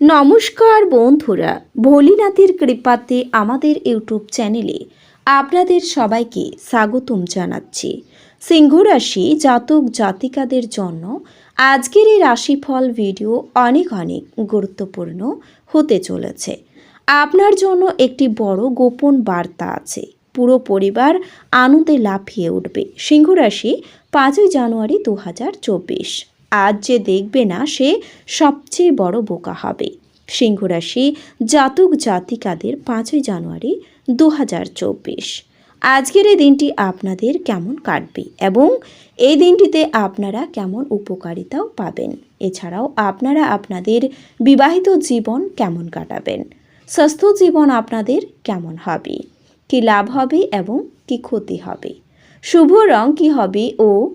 নমস্কার বন্ধুরা, ভোলিনাথের কৃপাতে আমাদের ইউটিউব চ্যানেলে আপনাদের সবাইকে স্বাগতম জানাচ্ছি। সিংহ রাশি জাতক জাতিকাদের জন্য আজকের এই রাশিফল ভিডিও অনেক অনেক গুরুত্বপূর্ণ হতে চলেছে। আপনার জন্য একটি বড় গোপন বার্তা আছে। পুরো পরিবার আনন্দে লাফিয়ে উঠবে। সিংহ রাশি পাঁচই জানুয়ারি দু হাজার চব্বিশ। আজ যে দেখবে না সে সবচেয়ে বড় বোকা হবে। সিংহরাশি জাতক জাতিকাদের পাঁচই জানুয়ারি দু হাজার চব্বিশ। আজকের এই দিনটি আপনাদের কেমন কাটবে এবং এই দিনটিতে আপনারা কেমন উপকারিতাও পাবেন? এছাড়াও আপনারা আপনাদের বিবাহিত জীবন কেমন কাটাবেন? স্বাস্থ্য জীবন আপনাদের কেমন হবে? কি লাভ হবে এবং কি ক্ষতি হবে? শুভ রং কি হবে ও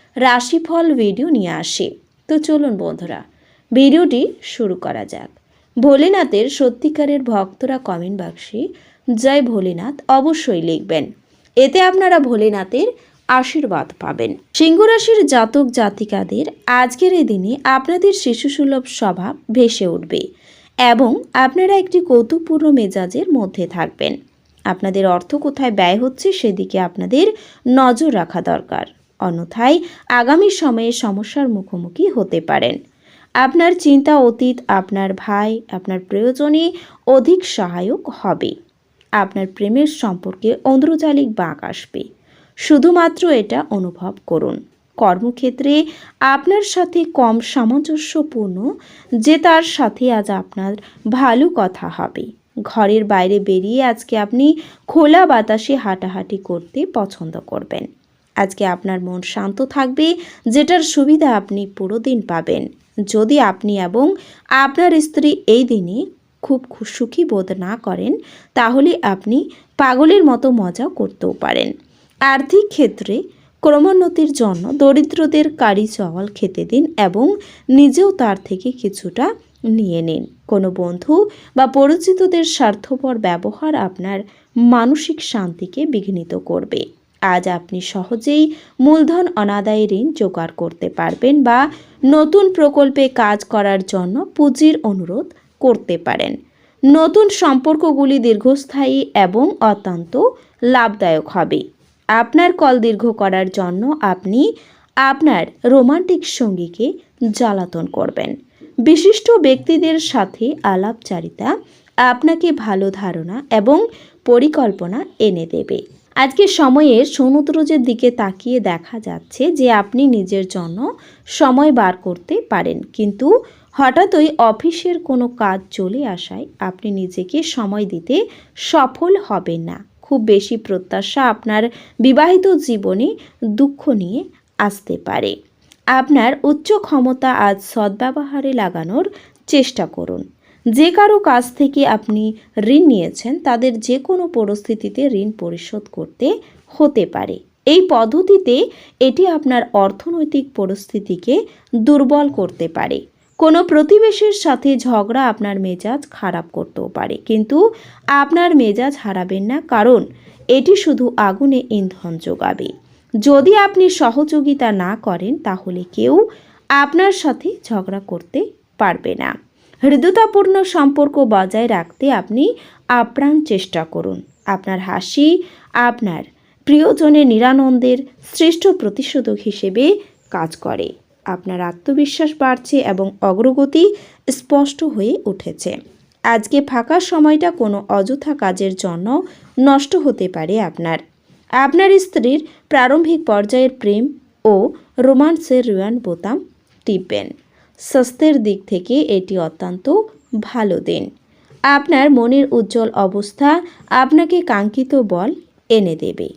রাশিফল ভিডিও নিয়ে আসি। তো চলুন বন্ধুরা, ভিডিওটি শুরু করা যাক। ভোলেনাথের সত্যিকারের ভক্তরা কমেন্ট বাক্সে জয় ভোলেনাথ অবশ্যই লিখবেন। এতে আপনারা ভোলেনাথের আশীর্বাদ পাবেন। সিংহরাশির জাতক জাতিকাদের আজকের এই দিনে আপনাদের শিশুসুলভ স্বভাব ভেসে উঠবে এবং আপনারা একটি কৌতুকপূর্ণ মেজাজের মধ্যে থাকবেন। আপনাদের অর্থ কোথায় ব্যয় হচ্ছে সেদিকে আপনাদের নজর রাখা দরকার। অন্যথায় আগামী সময়ে সমস্যার মুখোমুখি হতে পারেন। আপনার চিন্তা অতীত, আপনার ভাই, আপনার প্রয়োজনে অধিক সহায়ক হবে। আপনার প্রেমের সম্পর্কে অন্ধ্রজালিক বাঁক আসবে। শুধুমাত্র এটা অনুভব করুন। কর্মক্ষেত্রে আপনার সাথে কম সামঞ্জস্যপূর্ণ, যে তার সাথে আজ আপনার ভালো কথা হবে। ঘরের বাইরে বেরিয়ে আজকে আপনি খোলা বাতাসে হাঁটাহাঁটি করতে পছন্দ করবেন। আজকে আপনার মন শান্ত থাকবে, যেটার সুবিধা আপনি পুরো দিন পাবেন। যদি আপনি এবং আপনার স্ত্রী এই দিনে খুব সুখী বোধ না করেন, তাহলে আপনি পাগলের মতো মজা করতেও পারেন। আর্থিক ক্ষেত্রে ক্রমোন্নতির জন্য দরিদ্রদের কারি চাওয়াল খেতে দিন এবং নিজেও তার থেকে কিছুটা নিয়ে নিন। কোনো বন্ধু বা পরিচিতদের স্বার্থপর ব্যবহার আপনার মানসিক শান্তিকে বিঘ্নিত করবে। আজ আপনি সহজেই মূলধন অনাদায়ী ঋণ জোগাড় করতে পারবেন বা নতুন প্রকল্পে কাজ করার জন্য পুঁজির অনুরোধ করতে পারেন। নতুন সম্পর্কগুলি দীর্ঘস্থায়ী এবং অত্যন্ত লাভদায়ক হবে। আপনার কল দীর্ঘ করার জন্য আপনি আপনার রোমান্টিক সঙ্গীকে জ্বালাতন করবেন। বিশিষ্ট ব্যক্তিদের সাথে আলাপচারিতা আপনাকে ভালো ধারণা এবং পরিকল্পনা এনে দেবে। আজকে সময়ে সমুদ্রজের দিকে তাকিয়ে দেখা যাচ্ছে যে আপনি নিজের জন্য সময় বার করতে পারেন। কিন্তু হঠাৎই অফিসের কোনো কাজ চলে আসায় আপনি নিজেকে সময় দিতে সফল হবেন না। খুব বেশি প্রত্যাশা আপনার বিবাহিত জীবনে দুঃখ নিয়ে আসতে পারে। আপনার উচ্চ ক্ষমতা আজ সদ্ব্যবহারে লাগানোর চেষ্টা করুন। যে কারও কাছ থেকে আপনি ঋণ নিয়েছেন, তাদের যে কোনো পরিস্থিতিতে ঋণ পরিশোধ করতে হতে পারে। এই পদ্ধতিতে এটি আপনার অর্থনৈতিক পরিস্থিতিকে দুর্বল করতে পারে। কোনো প্রতিবেশীর সাথে ঝগড়া আপনার মেজাজ খারাপ করতেও পারে, কিন্তু আপনার মেজাজ হারাবেন না, কারণ এটি শুধু আগুনে ইন্ধন যোগাবে যদি আপনি সহযোগিতা না করেন, তাহলে কেউ আপনার সাথে ঝগড়া করতে পারবে না। হৃদয়তাপূর্ণ সম্পর্ক বজায় রাখতে আপনি আপ্রাণ চেষ্টা করুন। আপনার হাসি, আপনার প্রিয়জনের নিরানন্দের শ্রেষ্ঠ প্রতিষেধক হিসেবে কাজ করে। আপনার আত্মবিশ্বাস বাড়ছে এবং অগ্রগতি স্পষ্ট হয়ে উঠেছে। আজকে ফাঁকা সময়টা কোনো অযথা কাজের জন্য নষ্ট হতে পারে আপনার। আপনার স্ত্রীর প্রারম্ভিক পর্যায়ের প্রেম ও রোমান্সের রুয়ান বোতাম টিপবেন। স্বাস্থ্যের দিক থেকে এটি অত্যন্ত ভালো দিন। আপনার মনের উজ্জ্বল অবস্থা আপনাকে কাঙ্ক্ষিত বল এনে দেবে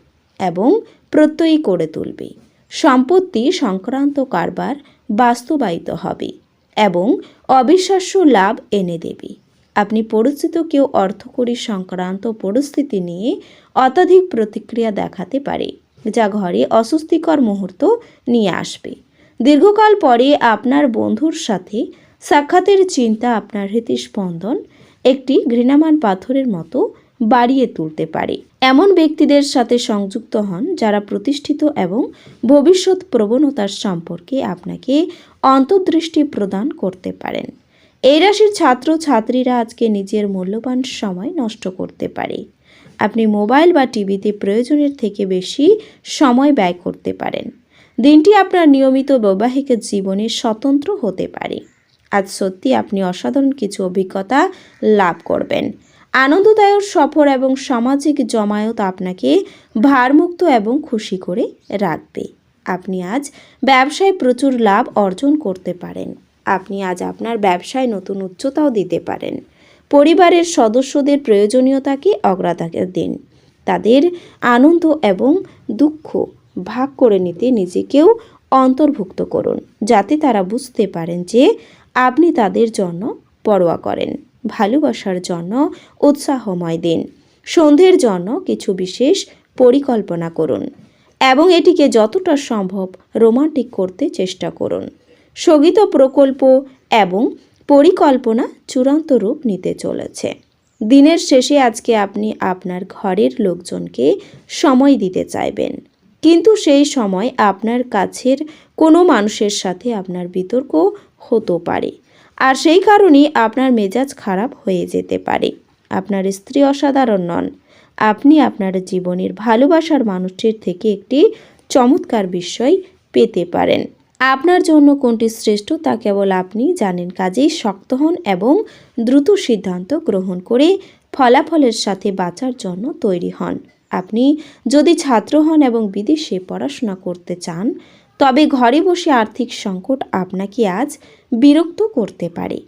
এবং প্রত্যয়ী করে তুলবে। সম্পত্তি সংক্রান্ত কারবার বাস্তবায়িত হবে এবং অবিশ্বাস্য লাভ এনে দেবে। আপনি পরিচিত কেউ অর্থকরী সংক্রান্ত পরিস্থিতি নিয়ে অত্যাধিক প্রতিক্রিয়া দেখাতে পারে, যা ঘরে অস্বস্তিকর মুহূর্ত নিয়ে আসবে। দীর্ঘকাল পরে আপনার বন্ধুর সাথে সাক্ষাতের চিন্তা আপনার হৃদস্পন্দন একটি ঘৃণামান পাথরের মতো বাড়িয়ে তুলতে পারে। এমন ব্যক্তিদের সাথে সংযুক্ত হন যারা প্রতিষ্ঠিত এবং ভবিষ্যৎ প্রবণতার সম্পর্কে আপনাকে অন্তর্দৃষ্টি প্রদান করতে পারেন। এই রাশির ছাত্র, ছাত্রীরা আজকে নিজের মূল্যবান সময় নষ্ট করতে পারে। আপনি মোবাইল বা টিভিতে প্রয়োজনের থেকে বেশি সময় ব্যয় করতে পারেন। দিনটি আপনার নিয়মিত বৈবাহিক জীবনে স্বতন্ত্র হতে পারে। আজ সত্যি আপনি অসাধারণ কিছু অভিজ্ঞতা লাভ করবেন। আনন্দদায়ক সফর এবং সামাজিক জমায়েত আপনাকে ভারমুক্ত এবং খুশি করে রাখবে। আপনি আজ ব্যবসায় প্রচুর লাভ অর্জন করতে পারেন। আপনি আজ আপনার ব্যবসায় নতুন উচ্চতাও দিতে পারেন। পরিবারের সদস্যদের প্রয়োজনীয়তাকে অগ্রাধিকার দিন। তাদের আনন্দ এবং দুঃখ ভাগ করে নিতে নিজেকেও অন্তর্ভুক্ত করুন, যাতে তারা বুঝতে পারেন যে আপনি তাদের জন্য পরোয়া করেন। ভালোবাসার জন্য উৎসাহময় দিন। সন্ধ্যের জন্য কিছু বিশেষ পরিকল্পনা করুন এবং এটিকে যতটা সম্ভব রোমান্টিক করতে চেষ্টা করুন। স্থগিত প্রকল্প এবং পরিকল্পনা চূড়ান্ত রূপ নিতে চলেছে। দিনের শেষে আজকে আপনি আপনার ঘরের লোকজনকে সময় দিতে চাইবেন। কিন্তু সেই সময় আপনার কাছের কোনো মানুষের সাথে আপনার বিতর্ক হতে পারে। আর সেই কারণেই আপনার মেজাজ খারাপ হয়ে যেতে পারে। আপনার স্ত্রী অসাধারণ নন। আপনি আপনার জীবনের ভালোবাসার মানুষটির থেকে একটি চমৎকার বিষয় পেতে পারেন। আপনার জন্য কোনটি শ্রেষ্ঠ তা কেবল আপনি জানেন। কাজেই শক্ত হন এবং দ্রুত সিদ্ধান্ত গ্রহণ করে ফলাফলের সাথে বাঁচার জন্য তৈরি হন। আপনি যদি ছাত্র হন এবং বিদেশে পড়াশোনা করতে চান, তবে ঘরে বসে আর্থিক সংকট আপনাকে আজ বিরক্ত করতে পারে।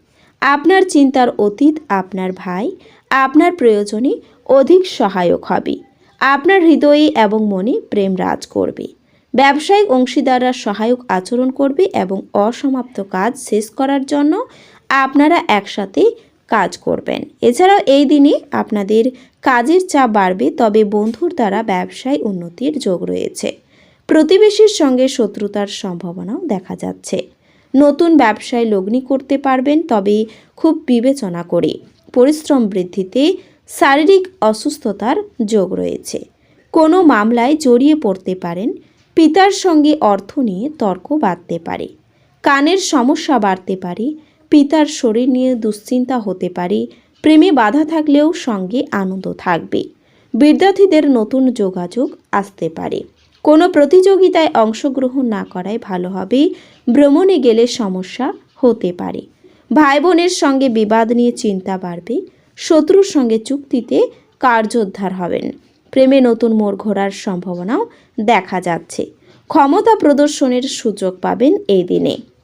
আপনার চিন্তার অতীত আপনার ভাই, আপনার প্রয়োজনে অধিক সহায়ক হবে। আপনার হৃদয়ে এবং মনে প্রেম রাজ করবে। ব্যবসায়িক অংশীদাররা সহায়ক আচরণ করবে এবং অসমাপ্ত কাজ শেষ করার জন্য আপনারা একসাথে কাজ করবেন। এছাড়াও এই দিনে আপনাদের কাজের চাপ বাড়বে, তবে বন্ধুর দ্বারা ব্যবসায় উন্নতির যোগ রয়েছে। প্রতিবেশীর সঙ্গে শত্রুতার সম্ভাবনাও দেখা যাচ্ছে। নতুন ব্যবসায় লগ্নি করতে পারবেন, তবে খুব বিবেচনা করে পরিশ্রম বৃদ্ধিতে শারীরিক অসুস্থতার যোগ রয়েছে। কোনো মামলায় জড়িয়ে পড়তে পারেন, পিতার সঙ্গে অর্থ নিয়ে তর্ক বাড়তে পারে। কানের সমস্যা বাড়তে পারে পিতার শরীর নিয়ে দুশ্চিন্তা হতে পারে, প্রেমে বাধা থাকলেও সঙ্গে আনন্দ থাকবে। বিদ্যার্থীদের নতুন যোগাযোগ আসতে পারে। কোনো প্রতিযোগিতায় অংশগ্রহণ না করাই ভালো হবে। ভ্রমণে গেলে সমস্যা হতে পারে। ভাই বোনের সঙ্গে বিবাদ নিয়ে চিন্তা বাড়বে। শত্রুর সঙ্গে চুক্তিতে কার্যোদ্ধার হবেন। প্রেমে নতুন মোড় ঘোরার সম্ভাবনাও দেখা যাচ্ছে। ক্ষমতা প্রদর্শনের সুযোগ পাবেন এই দিনে।